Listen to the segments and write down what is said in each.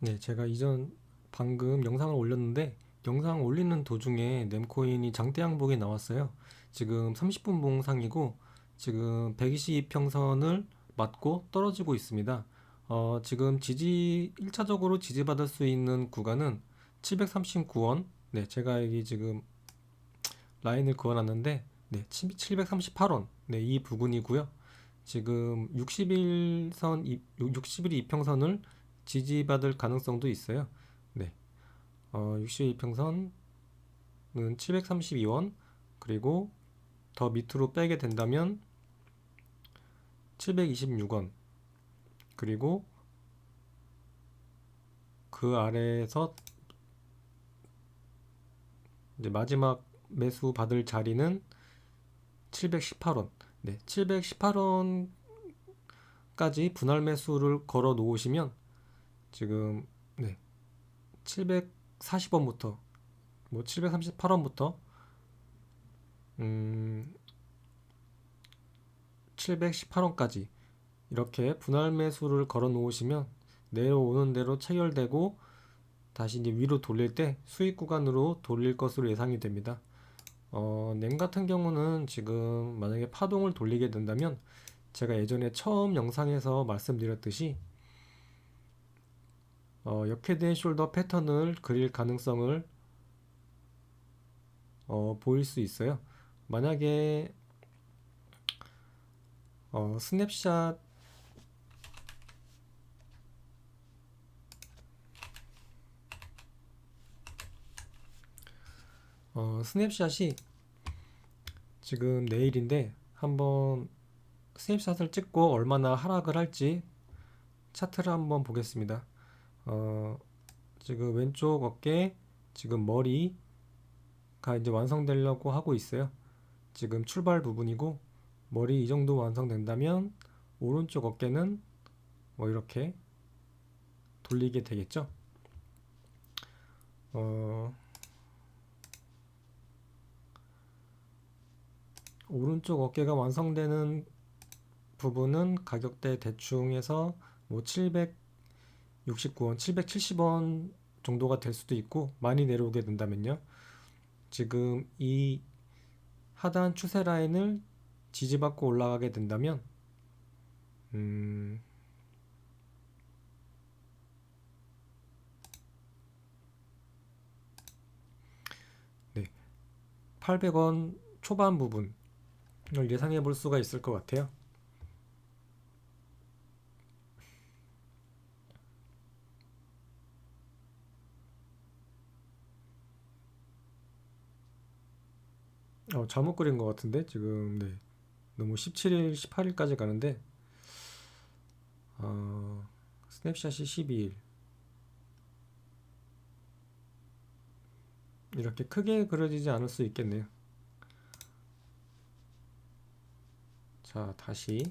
네, 제가 이전 방금 영상을 올렸는데 영상 올리는 도중에 nem코인이 장대 양봉이 나왔어요. 지금 30분 봉상이고 지금 122평선을 맞고 떨어지고 있습니다. 어, 지금 지지 1차적으로 지지받을 수 있는 구간은 739원. 네, 제가 여기 지금 라인을 그어놨는데 네, 738원. 네, 이 부근이고요. 지금 60일선 60일 이평선을 지지받을 가능성도 있어요. 네. 어, 62평선은 732원 그리고 더 밑으로 빼게 된다면 726원 그리고 그 아래에서 이제 마지막 매수 받을 자리는 718원. 네, 718원까지 분할 매수를 걸어 놓으시면 지금 네 740원부터 뭐 738원부터 음 718원까지 이렇게 분할 매수를 걸어 놓으시면 내려오는 대로 체결되고 다시 이제 위로 돌릴 때 수익 구간으로 돌릴 것으로 예상이 됩니다. 어, 냉 같은 경우는 지금 만약에 파동을 돌리게 된다면 제가 예전에 처음 영상에서 말씀드렸듯이 어, 역헤드의 숄더 패턴을 그릴 가능성을 어, 보일 수 있어요. 만약에 어, 스냅샷 어, 스냅샷이 지금 내일인데 한번 스냅샷을 찍고 얼마나 하락을 할지 차트를 한번 보겠습니다. 어, 지금 왼쪽 어깨, 지금 머리가 이제 완성되려고 하고 있어요. 지금 출발 부분이고 머리 이 정도 완성된다면 오른쪽 어깨는 뭐 이렇게 돌리게 되겠죠. 어, 오른쪽 어깨가 완성되는 부분은 가격대 대충해서 뭐 769원, 770원 정도가 될 수도 있고 많이 내려오게 된다면요. 지금 이 하단 추세 라인을 지지받고 올라가게 된다면 음, 네, 800원 초반 부분 을 예상해 볼 수가 있을 것 같아요. 어, 잘못 그린 것 같은데? 지금 네. 너무 17일, 18일까지 가는데 어, 스냅샷이 12일. 이렇게 크게 그려지지 않을 수 있겠네요. 자, 다시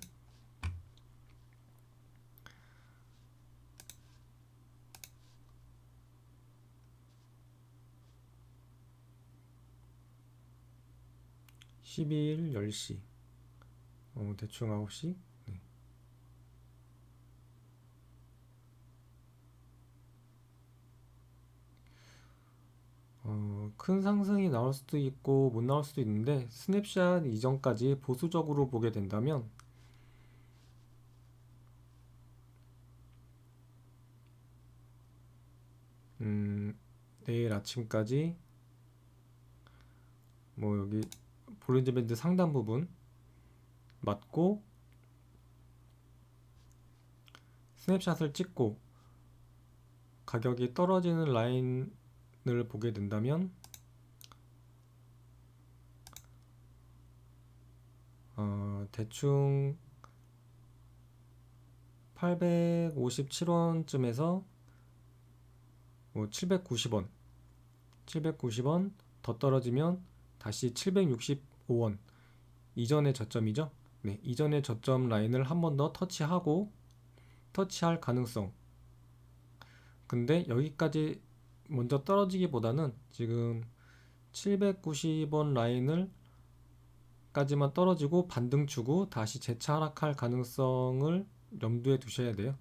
십이일 10시 어, 대충 9시 네. 어, 큰 상승이 나올 수도 있고 못 나올 수도 있는데 스냅샷 이전까지 보수적으로 보게 된다면 음, 내일 아침까지 뭐 여기 볼린저 밴드 상단 부분 맞고 스냅샷을 찍고 가격이 떨어지는 라인을 보게 된다면 어, 대충 857원쯤에서 뭐 790원 790원 더 떨어지면 다시 765원 이전의 저점이죠. 네, 이전의 저점 라인을 한 번 더 터치하고 터치할 가능성. 근데 여기까지 먼저 떨어지기보다는 지금 790원 라인을 까지만 떨어지고 반등 주고 다시 재차 하락할 가능성을 염두에 두셔야 돼요.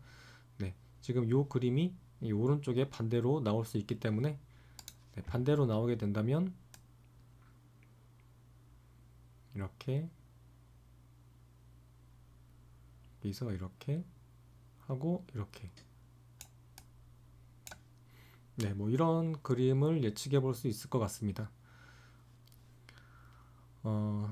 네, 지금 요 그림이 이 오른쪽에 반대로 나올 수 있기 때문에 네, 반대로 나오게 된다면 이렇게 여기서 이렇게 하고 이렇게 네, 뭐 이런 그림을 예측해 볼 수 있을 것 같습니다. 어,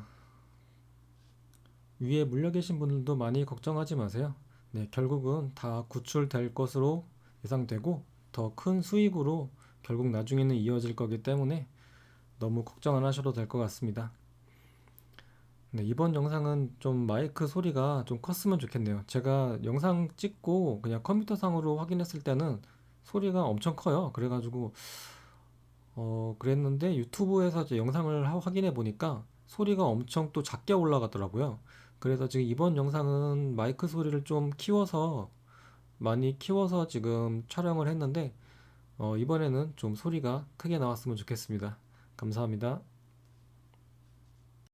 위에 물려 계신 분들도 많이 걱정하지 마세요. 네, 결국은 다 구출될 것으로 예상되고 더 큰 수익으로 결국 나중에는 이어질 거기 때문에 너무 걱정 안 하셔도 될 것 같습니다. 네, 이번 영상은 좀 마이크 소리가 좀 컸으면 좋겠네요. 제가 영상 찍고 그냥 컴퓨터 상으로 확인했을 때는 소리가 엄청 커요. 그래가지고 어 그랬는데 유튜브에서 이제 영상을 하- 확인해 보니까 소리가 엄청 또 작게 올라가더라고요. 그래서 지금 이번 영상은 마이크 소리를 좀 키워서 많이 키워서 지금 촬영을 했는데 어 이번에는 좀 소리가 크게 나왔으면 좋겠습니다. 감사합니다.